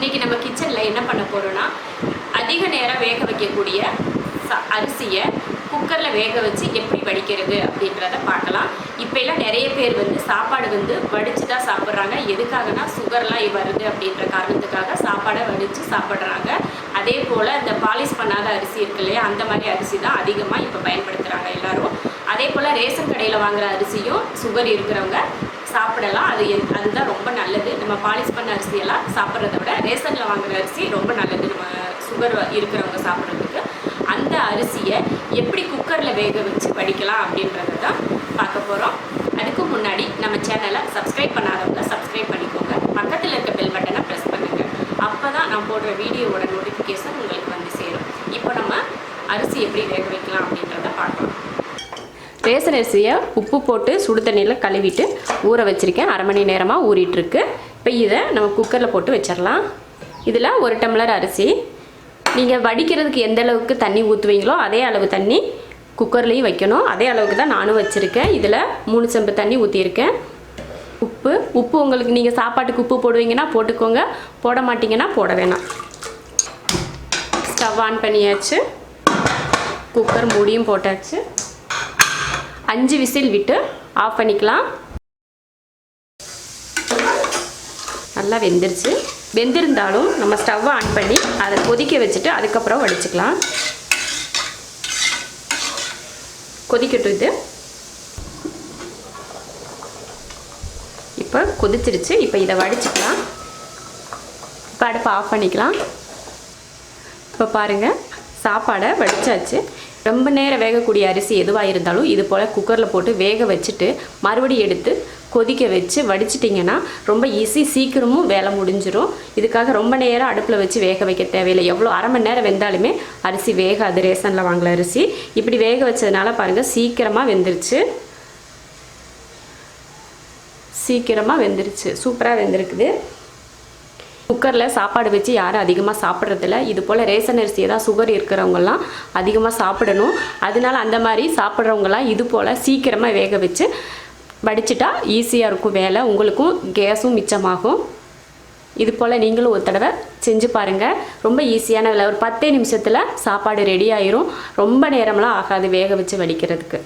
இன்னைக்கு நம்ம கிச்சனில் என்ன பண்ண போகிறோன்னா அதிக நேரம் வேக வைக்கக்கூடிய ச அரிசியை குக்கரில் வேக வச்சு எப்படி வடிக்கிறது அப்படின்றத பார்க்கலாம். இப்போ எல்லாம் நிறைய பேர் வந்து சாப்பாடு வந்து வடித்து தான் சாப்பிட்றாங்க. எதுக்காகனா சுகர்லாம் வருது அப்படின்ற காரணத்துக்காக சாப்பாடை வடித்து சாப்பிட்றாங்க. அதே போல் இந்த பாலிஷ் பண்ணாத அரிசி இருக்கு இல்லையா அந்த மாதிரி அரிசி தான் அதிகமாக இப்போ பயன்படுத்துகிறாங்க எல்லோரும். அதே போல் ரேஷன் கடையில் வாங்குகிற அரிசியும் சுகர் இருக்கிறவங்க சாப்பிடலாம். அது அதுதான் ரொம்ப நல்லது. நம்ம பாலிஷ் பண்ண அரிசியெல்லாம் சாப்பிட்றத விட ரேஷனில் வாங்குற அரிசி ரொம்ப நல்லது. நம்ம சுகர் இருக்கிறவங்க சாப்பிட்றதுக்கு. அந்த அரிசியை எப்படி குக்கரில் வேக வச்சு படிக்கலாம் அப்படின்றத தான் பார்க்க போகிறோம் அதுக்கு முன்னாடி நம்ம சேனலை சப்ஸ்கிரைப் பண்ணாதவங்க சப்ஸ்கிரைப் பண்ணிக்கோங்க. பக்கத்தில் இருக்க பெல் பட்டனை ப்ரெஸ் பண்ணுங்கள் அப்போ தான் நான் போடுற வீடியோவோட நோட்டிஃபிகேஷன் உங்களுக்கு வந்து சேரும். இப்போ நம்ம அரிசி எப்படி வேக வைக்கலாம் அப்படின்றத பார்க்கலாம். ரேசன் அரிசியை உப்பு போட்டு சுடு தண்ணியில் கழுவிட்டு ஊற வச்சுருக்கேன். அரை மணி நேரமாக ஊறிட்டுருக்கு. இப்போ இதை நம்ம குக்கரில் போட்டு வச்சிடலாம் இதில் ஒரு டம்ளர் அரிசி. நீங்கள் வடிக்கிறதுக்கு எந்த அளவுக்கு தண்ணி ஊற்றுவீங்களோ அதே அளவு தண்ணி குக்கர்லேயும் வைக்கணும். அதே அளவுக்கு தான் நானும் வச்சுருக்கேன். இதில் மூணு செம்பு தண்ணி ஊற்றியிருக்கேன் உப்பு உப்பு உங்களுக்கு நீங்கள் சாப்பாட்டுக்கு உப்பு போடுவீங்கன்னா போட்டுக்கோங்க. போட மாட்டீங்கன்னா போட வேணாம். ஸ்டவ் ஆன் பண்ணியாச்சு. குக்கர் மூடியும் போட்டாச்சு. அஞ்சு விசில் விட்டு ஆஃப் பண்ணிக்கலாம். நல்லா வெந்துருச்சு. வெந்திருந்தாலும் நம்ம ஸ்டவ்வை ஆன் பண்ணி அதை கொதிக்க வச்சுட்டு அதுக்கப்புறம் வடிச்சுக்கலாம். கொதிக்கட்டும் இது. இப்போ கொதிச்சிருச்சு. இப்போ இதை வடிச்சுக்கலாம். இப்போ அடுப்பை ஆஃப் பண்ணிக்கலாம். இப்போ பாருங்கள் சாப்பாடை வடிச்சாச்சு. ரொம்ப நேரம் வேகக்கூடிய அரிசி எதுவாக இருந்தாலும் இது போல் குக்கரில் போட்டு வேக வச்சுட்டு மறுபடியும் எடுத்து கொதிக்க வச்சு வடிச்சிட்டிங்கன்னா ரொம்ப ஈஸி சீக்கிரமும் வேலை முடிஞ்சிடும் இதுக்காக ரொம்ப நேரம் அடுப்பில் வச்சு வேக வைக்க தேவையில்லை. எவ்வளோ அரை மணி நேரம் வெந்தாலுமே அரிசி வேகாது. ரேசனில் வாங்கல அரிசி. இப்படி வேக வச்சதுனால பாருங்கள் சீக்கிரமாக வெந்துருச்சு. சீக்கிரமாக வெந்துருச்சு. சூப்பராக வெந்திருக்குது. குக்கரில் சாப்பாடு வச்சு யாரும் அதிகமாக சாப்பிட்றதில்ல. இது போல் ரேஷன் அரிசியை தான் சுகர் இருக்கிறவங்கலாம் அதிகமாக சாப்பிடணும். அதனால அந்த மாதிரி சாப்பிட்றவங்கலாம் இது போல் சீக்கிரமாக வேக வச்சு வடிச்சிட்டா ஈஸியாக இருக்கும் வேலை. உங்களுக்கும் கேஸும் மிச்சமாகும். இது போல் நீங்களும் ஒரு தடவை செஞ்சு பாருங்கள் ரொம்ப ஈஸியான வேலை. ஒரு பத்தே நிமிஷத்தில் சாப்பாடு ரெடி ஆயிரும். ரொம்ப நேரம்லாம் ஆகாது வேக வச்சு வடிக்கிறதுக்கு.